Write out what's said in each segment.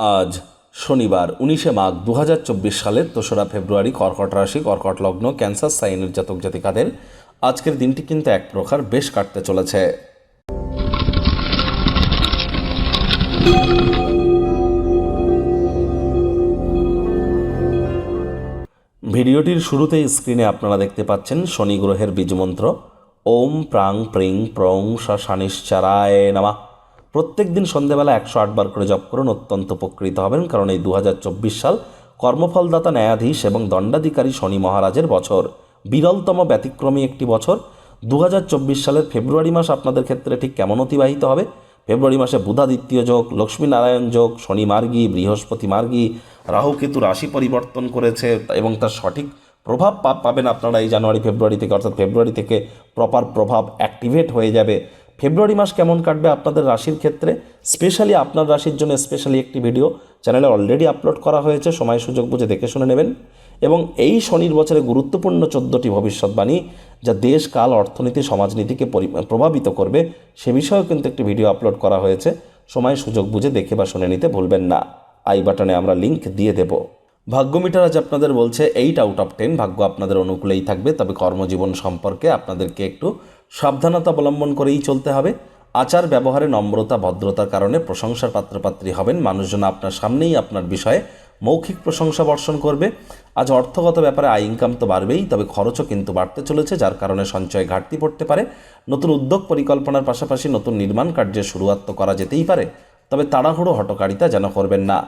আজ শনিবার, উনিশে মাঘ দু হাজার চব্বিশ সালের দোসরা ফেব্রুয়ারি, কর্কট রাশি, কর্কট লগ্ন, ক্যান্সার, সাইনের জাতক জাতিকাদের আজকের দিনটি কিন্তু এক প্রকার বেশ কাটতে চলেছে। ভিডিওটির শুরুতেই স্ক্রিনে আপনারা দেখতে পাচ্ছেন শনি গ্রহের বীজমন্ত্র ওম প্রাং প্রিং প্রং শানিশ্চারায় নামা। প্রত্যেক দিন সন্ধেবেলা একশো আটবার করে জপ করুন, অত্যন্ত উপকৃত হবেন। কারণ এই দু হাজার চব্বিশ সাল কর্মফলদাতা, ন্যায়াধীশ এবং দণ্ডাধিকারী শনি মহারাজের বছর। বিরলতম ব্যতিক্রমী একটি বছর। দু হাজার চব্বিশ সালের ফেব্রুয়ারি মাস আপনাদের ক্ষেত্রে ঠিক কেমন অতিবাহিত হবে? ফেব্রুয়ারি মাসে বুধাদিত্য যোগ, লক্ষ্মীনারায়ণ যোগ, শনি মার্গী, বৃহস্পতি মার্গী, রাহু কেতু রাশি পরিবর্তন করেছে এবং তার সঠিক প্রভাব পাবেন আপনারা এই জানুয়ারি, ফেব্রুয়ারি থেকে। অর্থাৎ ফেব্রুয়ারি থেকে প্রপার প্রভাব অ্যাক্টিভেট হয়ে যাবে। ফেব্রুয়ারি মাস কেমন কাটবে আপনাদের রাশির ক্ষেত্রে? স্পেশালি আপনার রাশির জন্য স্পেশালি একটি ভিডিও চ্যানেলে অলরেডি আপলোড করা হয়েছে, সময় সুযোগ বুঝে দেখে শুনে নেবেন। এবং এই শনির বছরে গুরুত্বপূর্ণ চোদ্দোটি ভবিষ্যৎবাণী, যা দেশ, কাল, অর্থনীতি, সমাজনীতিকে পরি- প্রভাবিত করবে, সে বিষয়েও কিন্তু একটি ভিডিও আপলোড করা হয়েছে। সময় সুযোগ বুঝে দেখে বা শুনে নিতে ভুলবেন না। আই বাটনে আমরা লিংক দিয়ে দেব। ভাগ্য মিটার আজ আপনাদের বলছে এইট আউট অফ টেন ভাগ্য আপনাদের অনুকূলেই থাকবে, তবে কর্মজীবন সম্পর্কে আপনাদেরকে একটু সাবধানতা অবলম্বন করেই চলতে হবে। আচার ব্যবহারে নম্রতা, ভদ্রতার কারণে প্রশংসার পাত্রপাত্রী হবেন। মানুষজন আপনার সামনেই আপনার বিষয়ে মৌখিক প্রশংসা বর্ষণ করবে। আজ অর্থগত ব্যাপারে আয় ইনকাম তো বাড়বেই, তবে খরচও কিন্তু বাড়তে চলেছে, যার কারণে সঞ্চয় ঘাটতি পড়তে পারে। নতুন উদ্যোগ পরিকল্পনার পাশাপাশি নতুন নির্মাণ কার্যের শুরুয়াত করা যেতেই পারে, তবে তাড়াহুড়ো হটকারিতা যেন করবেন না।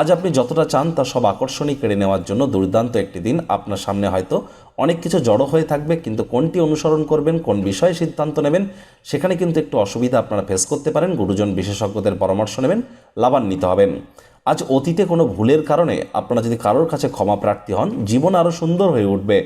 আজ আপনি যতটা চান তা সব আকর্ষণই কেড়ে নেওয়ার জন্য দুর্দান্ত একটি দিন। আপনার সামনে হয়তো অনেক কিছু জড়ো হয়ে থাকবে, কিন্তু কোনটি অনুসরণ করবেন, কোন বিষয়ে সিদ্ধান্ত নেবেন, সেখানে কিন্তু একটু অসুবিধা আপনারা ফেস করতে পারেন। গুরুজন বিশেষজ্ঞদের পরামর্শ নেবেন, লাভান্বিত হবেন। আজ অতীতে কোনো ভুলের কারণে আপনারা যদি কারোর কাছে ক্ষমা প্রার্থী হন, জীবন আরও সুন্দর হয়ে উঠবে।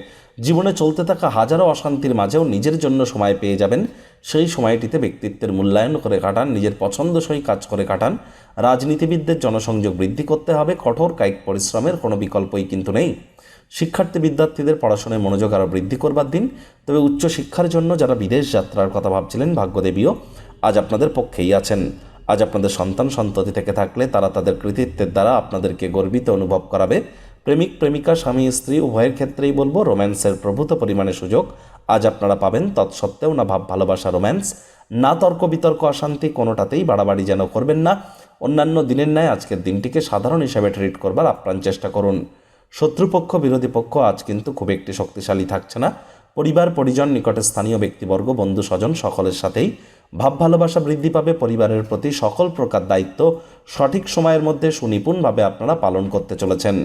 জীবনে চলতে থাকা হাজারো অশান্তির মাঝেও নিজের জন্য সময় পেয়ে যাবেন। সেই সময়টিতে ব্যক্তিত্বের মূল্যায়ন করে কাটান, নিজের পছন্দসই কাজ করে কাটান। রাজনীতিবিদদের জনসংযোগ বৃদ্ধি করতে হবে, কঠোর কায়িক পরিশ্রমের কোনো বিকল্পই কিন্তু নেই। শিক্ষার্থী বিদ্যার্থীদের পড়াশোনায় মনোযোগ আরও বৃদ্ধি করবার দিন। তবে উচ্চ শিক্ষার জন্য যারা বিদেশ যাত্রার কথা ভাবছিলেন, ভাগ্যদেবীও আজ আপনাদের পক্ষেই আছেন। আজ আপনাদের সন্তান সন্ততি থেকে থাকলে তারা তাদের কৃতিত্বের দ্বারা আপনাদেরকে গর্বিত অনুভব করাবে। প্রেমিক, প্রেমিকা, স্বামী, স্ত্রী, উভয়ের ক্ষেত্রেই বলব, রোম্যান্সের প্রভূত পরিমাণে সুযোগ। আজ আপনারা পাবেন তৎসত্ত্বেও না ভাব, ভালোবাসা, রোম্যান্স। না তর্ক, বিতর্ক, অশান্তি কোনোটাতেই বাড়াবাড়ি যেন করবেন না। অন্যান্য দিনের ন্যায় আজকের দিনটিকে সাধারণ হিসাবে ট্রিট করবার আপ্রাণ চেষ্টা করুন। শত্রুপক্ষ, বিরোধী পক্ষ আজ কিন্তু খুব একটি শক্তিশালী থাকছে না। পরিবার, পরিজন, নিকটে স্থানীয় ব্যক্তিবর্গ, বন্ধু, স্বজন সকলের সাথেই ভাব, ভালোবাসা বৃদ্ধি পাবে। পরিবারের প্রতি সকল প্রকার দায়িত্ব সঠিক সময়ের মধ্যে সুনিপুণভাবে আপনারা পালন করতে চলেছেন।